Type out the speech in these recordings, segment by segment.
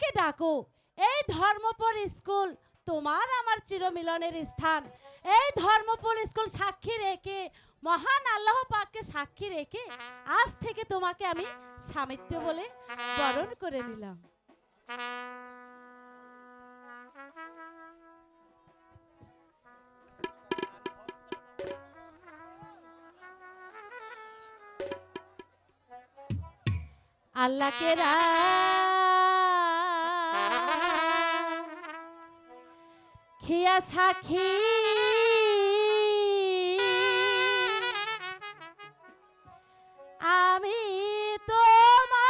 আমাকে ডাকো। এই ধর্মপুর স্কুল, তোমার আমার চিরমিলনের স্থান। এই ধর্মপুর স্কুল সাক্ষী রেখে, মহান আল্লাহ পাককে সাক্ষী রেখে, আজ থেকে তোমাকে আমি স্বামিত্ব বলে বরণ করে নিলাম। আল্লাহকে রা খিয়া সাক্ষী আমি তোমার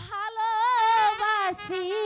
ভালোবাসি।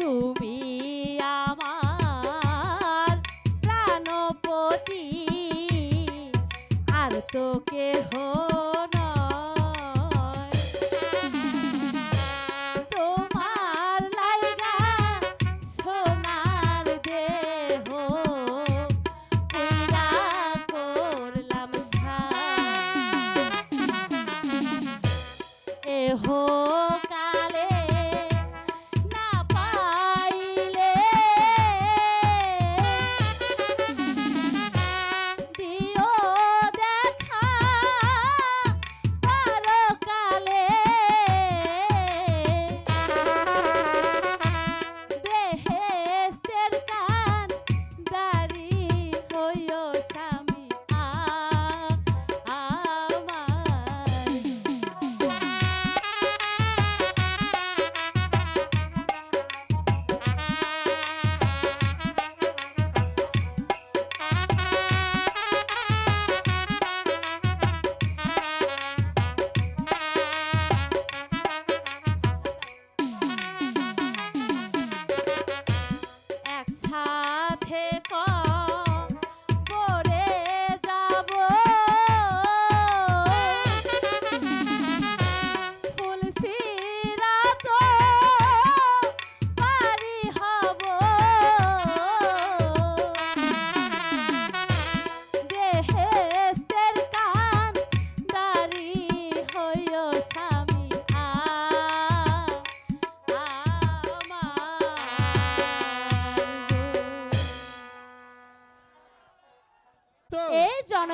তুমি আমার প্রাণপতি আর তো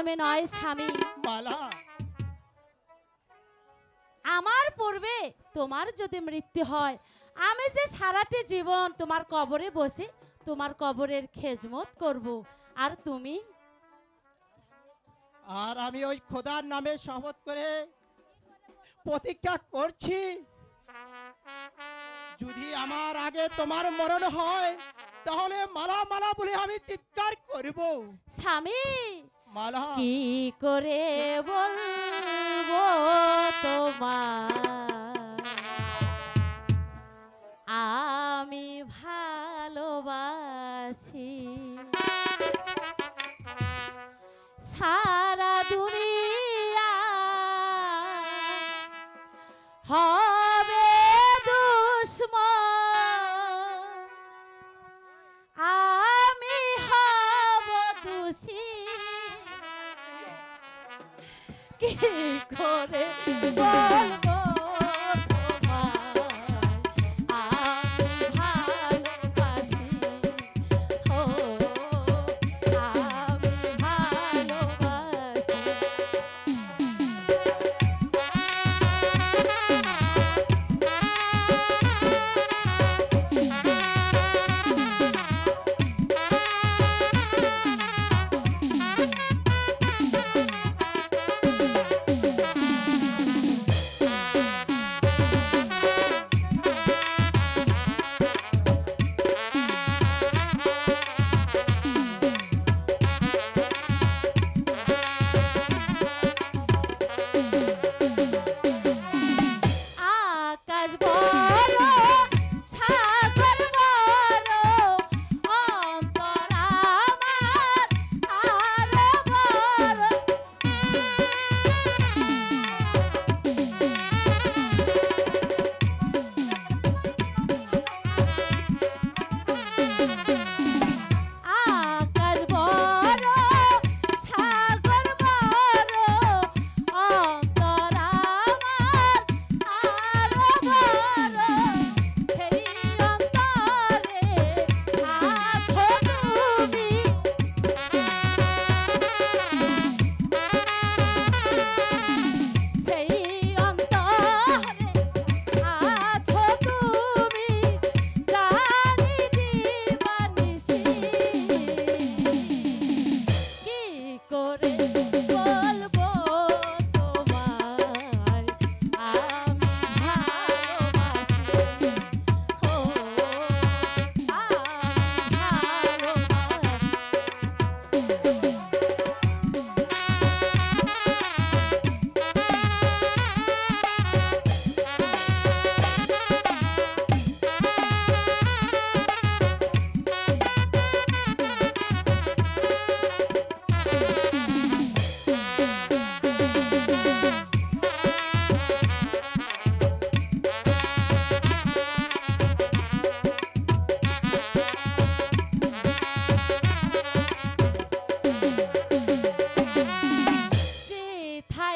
এই নয় স্বামী। মালা। আমার পূর্বে তোমার যদি মৃত্যু হয় আমি যে সারাটি জীবন তোমার কবরে বসে তোমার কবরের খেজমত করব। আর তুমি? আর আমি ওই খোদার নামে শপথ করে প্রতিজ্ঞা করছি যদি আমার আগে তোমার মরণ হয় তাহলে মালা মালা বলে আমি চিৎকার করব। স্বামী কি করে বলব তোমার? আমি ভালোবাসি কি করে? বলব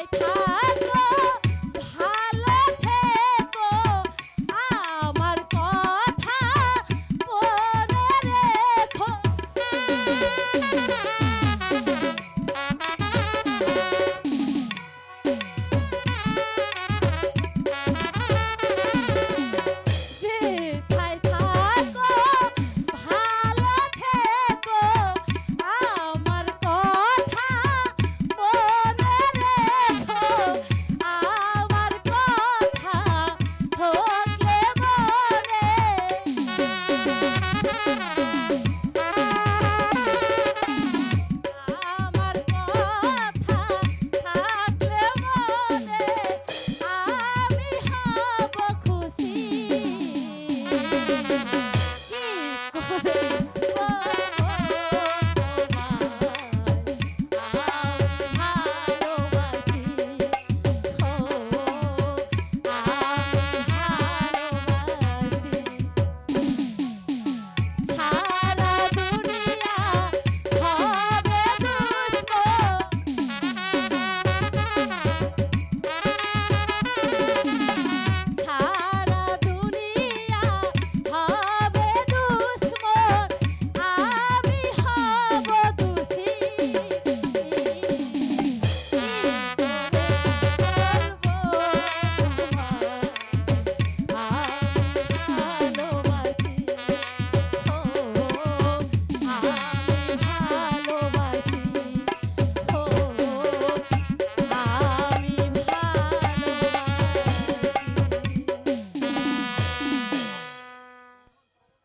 like I